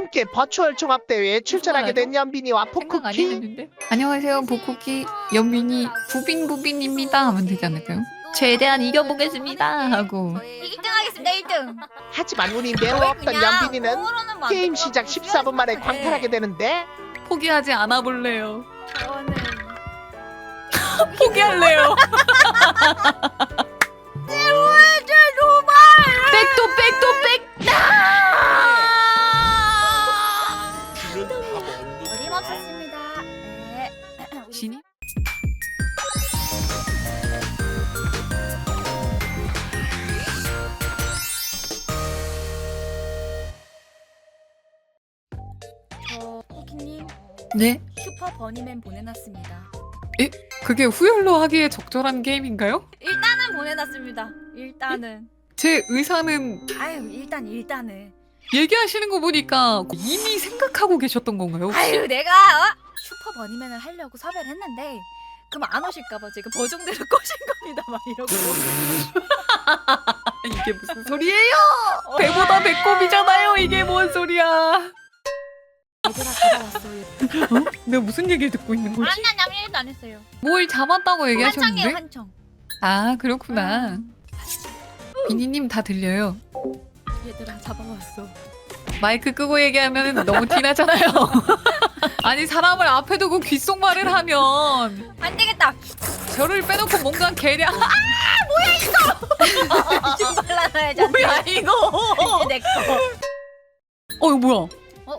함께 버추얼 종합대회에 출전하게 된 연빈이와 생각 안 포쿠키. 했는데. 안녕하세요, 보쿠키. 연민이 부빈부빈입니다. 하면 되지 않을까요? 최대한 이겨보겠습니다. 하고. 1등 하겠습니다 1등. 하지만 운이 매우 없던 연빈이는 게임 시작 14분 만에 광탈하게 되는데 포기하지 않아 볼래요. 저는 포기할래요. 저 호키님 네? 슈퍼 버니맨 보내놨습니다 그게 후열로 하기에 적절한 게임인가요? 일단은 보내놨습니다 일단은 제 의사는 아유 일단 일단은 얘기하시는 거 보니까 이미 생각하고 계셨던 건가요? 혹시? 아유 내가 어? 슈퍼 버니맨을 하려고 섭외를 했는데 그럼 안 오실까봐 지금 버종대로 꼬신 겁니다 막 이러고 이게 무슨 소리예요? 배보다 배꼽이잖아요. 이게 뭔 소리야? 얘들아 받아왔어요 내가 무슨 얘기를 듣고 있는 거지? 아니 아니 아무 일도 안 했어요 뭘 잡았다고 한청이에요 얘기하셨는데? 한청 아 그렇구나. 비니님 다 들려요. 얘들아 잡아왔어 마이크 끄고 얘기하면 너무 티나잖아요. 아니 사람을 앞에 두고 귓속말을 하면 안 되겠다 저를 빼놓고 뭔가 계량 좀 발라놔야지 안 뭐야 돼. 이거? 이제 내 거 어 이거 뭐야?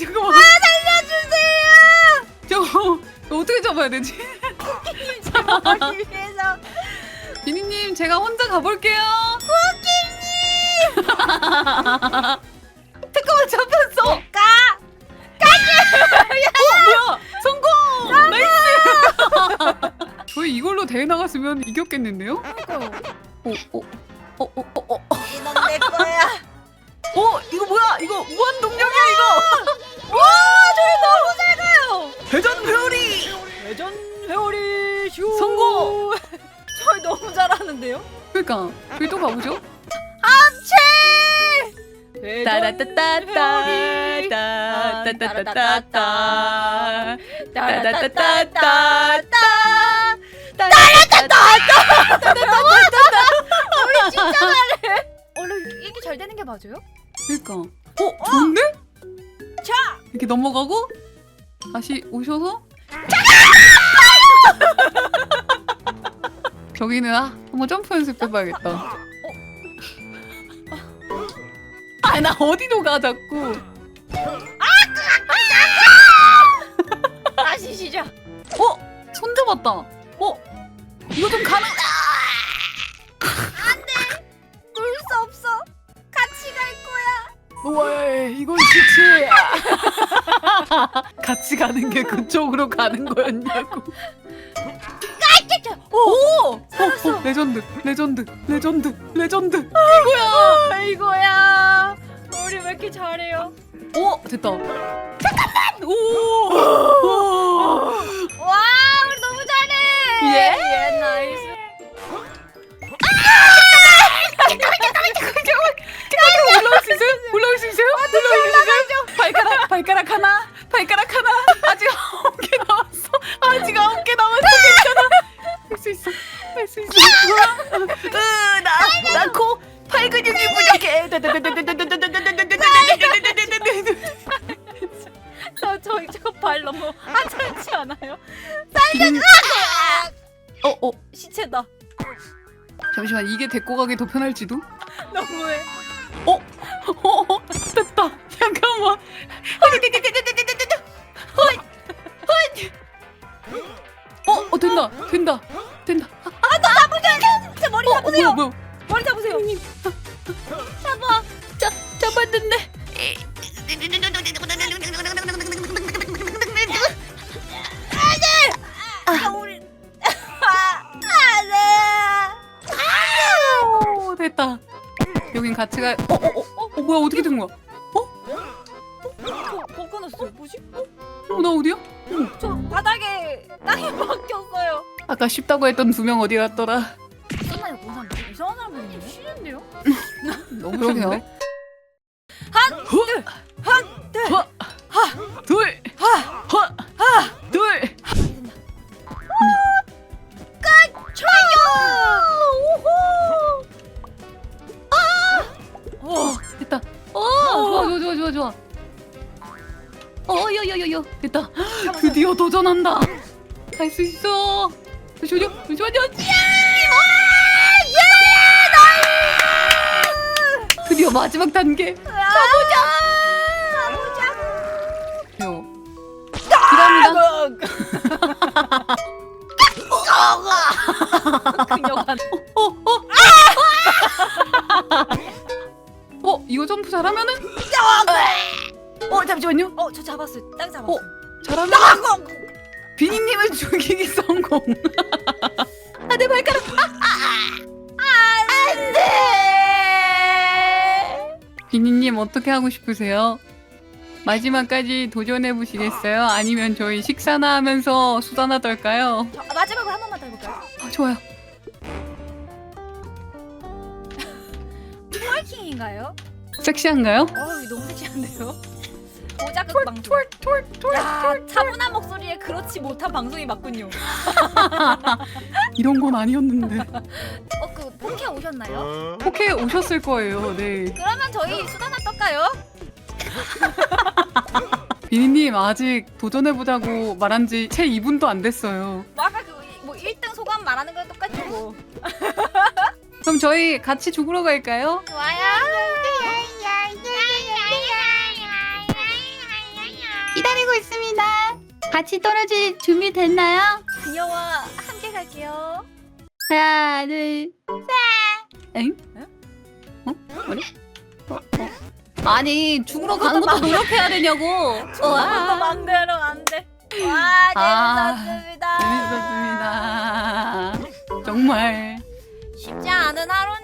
잠깐만 살려주세요! 저 어떻게 잡아야 되지? 잡아오기 위해서. 비니님 제가 혼자 가볼게요. 쿠키님! 잠깐만 잡혔어! 가! 뭐야? 성공! 나이스! 저희 이걸로 대회 나갔으면 이겼겠는데요? 어, 어, 어, 어, 어, 어, 어, 이놈 내 거야. 어, 이거 뭐야? 이거 그러니까 저희 또 가보죠. 회전 따라따따따 회오리. 따따따따따 따라따따따따 우리 진짜 잘해 원래 이게 잘 되는 게 맞아요? 그러니까. 어, 좋은데? 자 이렇게 넘어가고 다시 오셔서 저기는 아, 한번 점프 연습해봐야겠다. 아, 나 어디로 가 자꾸. 다시 시작 어? 손 잡았다. 어? 이거 좀 가능? 놀 수 없어 같이 갈 거야 왜 이건 싫지? 같이 가는 게 그쪽으로 가는 거였냐고. 진짜 오! 어, 어, 레전드, 레전드, 레전드, 레전드. 이거야 이거야 우리 왜 이렇게 잘해요 오, 됐다. 잠깐만. 오. 오. 와 우리 너무 잘해 예? 예 나이스 올라올 수 있어요? 올라올 수 있어요? 올라올 수 있어요? 너무 하찮지 않아요? 어, 어. 시체다 잠시만 이게 데리고 가기 더 편할지도? 너무해 어, 어, 됐다. 잠깐만. 어, 어, 된다, 된다, 된다. 제 머리 어, 어 잡으세요 뭐야, 뭐야. 머리 잡으세요 잡아 잡았는데. 같이 가. 어, 어, 어, 어, 뭐야 어떻게 된 거야? 저 벗겨놨어요. 뭐지? 어? 어, 나 어디야? 저 바닥에 땅이 박혔어요. 아까 쉽다고 했던 두 명 어디 갔더라? 쏘나요 본 사람 이상한 사람 보이는데? 싫은데요? 너무 그러게요. 좋아, 좋아. 어, 여, 여, 여, 여. 됐다. 드디어 도전한다. 할 수 있어. 잠시만요, 잠시만요. 드디어 마지막 단계. 가보자! 어, 잠시만요. 어, 저 잡았어요. 딱 잡았어요. 잘하면 비니님을 죽이기 성공. 아, 내 발가락. 안 돼! 비니님 어떻게 하고 싶으세요? 마지막까지 도전해 보시겠어요? 아니면 저희 식사나 하면서 수다나 떨까요? 저, 아, 마지막으로 한 번만 더 해볼까요? 아, 좋아요. 트월킹인가요? 섹시한가요? 어우, 너무 섹시한데요? 고자극 방송. 야, 차분한 목소리에 그렇지 못한 방송이 맞군요. 이런 건 아니었는데. 어, 그 포켓 오셨나요? 포케 오셨을 거예요. 네. 그러면 저희 수다나 떨까요? 비니님 아직 도전해 보자고 말한 지 채 2분도 안 됐어요. 뭐 아까 그뭐 1등 소감 말하는 거랑 똑같죠 뭐. 그럼 저희 같이 죽으러 갈까요? 좋아요. 같이 떨어질 준비 됐나요? 그녀와 함께 갈게요. 하나, 둘, 셋. 엥? 어? 뭐래? 어, 어. 아니 죽으러 가는 것도 노력해야 되냐고. 또 와, 맘대로 안 돼. 와, 아, 재밌었습니다. 재밌었습니다. 정말. 쉽지 않은 하루네요.